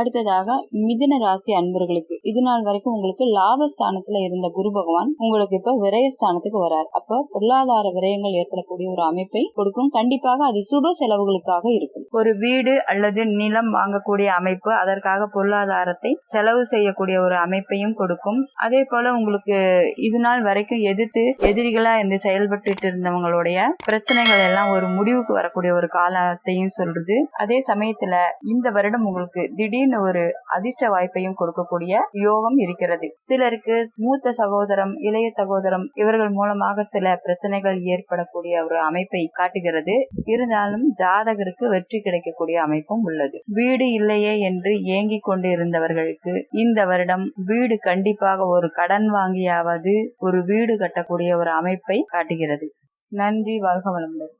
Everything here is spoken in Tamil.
அடுத்ததாக மிதுன ராசி அன்பர்களுக்கு. இது நாள் வரைக்கும் உங்களுக்கு லாபஸ்தானத்துல இருந்த குரு பகவான் உங்களுக்கு இப்ப விரயஸ்தானத்துக்கு வரார். அப்ப பொருளாதார விரயங்கள் ஏற்படக்கூடிய ஒரு அமைப்பை கொடுக்கும். கண்டிப்பாக அது சுப செலவுகளுக்காக இருக்கும். ஒரு வீடு அல்லது நிலம் வாங்கக்கூடிய அமைப்பு அதற்காக பொருளாதாரத்தை செலவு செய்யக்கூடிய ஒரு அமைப்பையும் கொடுக்கும். அதே போல உங்களுக்கு இது நாள் வரைக்கும் எதிர்த்து எதிரிகளா இருந்து செயல்பட்டு இருந்தவங்களுடைய பிரச்சனைகள் எல்லாம் ஒரு முடிவுக்கு வரக்கூடிய ஒரு காலத்தையும் சொல்றது. அதே சமயத்துல இந்த வருடம் உங்களுக்கு திடீர்னு ஒரு அதிர்ஷ்ட வாய்ப்பையும் கொடுக்கக்கூடிய யோகம் இருக்கிறது. சிலருக்கு மூத்த சகோதரம் இளைய சகோதரம் இவர்கள் மூலமாக சில பிரச்சனைகள் ஏற்படக்கூடிய ஒரு அமைப்பை காட்டுகிறது. இருந்தாலும் ஜாதகருக்கு வெற்றி கிடைக்கக்கூடிய அமைப்பும் உள்ளது. வீடு இல்லையே என்று ஏங்கிக் கொண்டு இருந்தவர்களுக்கு இந்த வருடம் வீடு கண்டிப்பாக ஒரு கடன் வாங்கியாவது ஒரு வீடு கட்டக்கூடிய ஒரு அமைப்பை காட்டுகிறது. நன்றி வாழ்க வளமுடன்.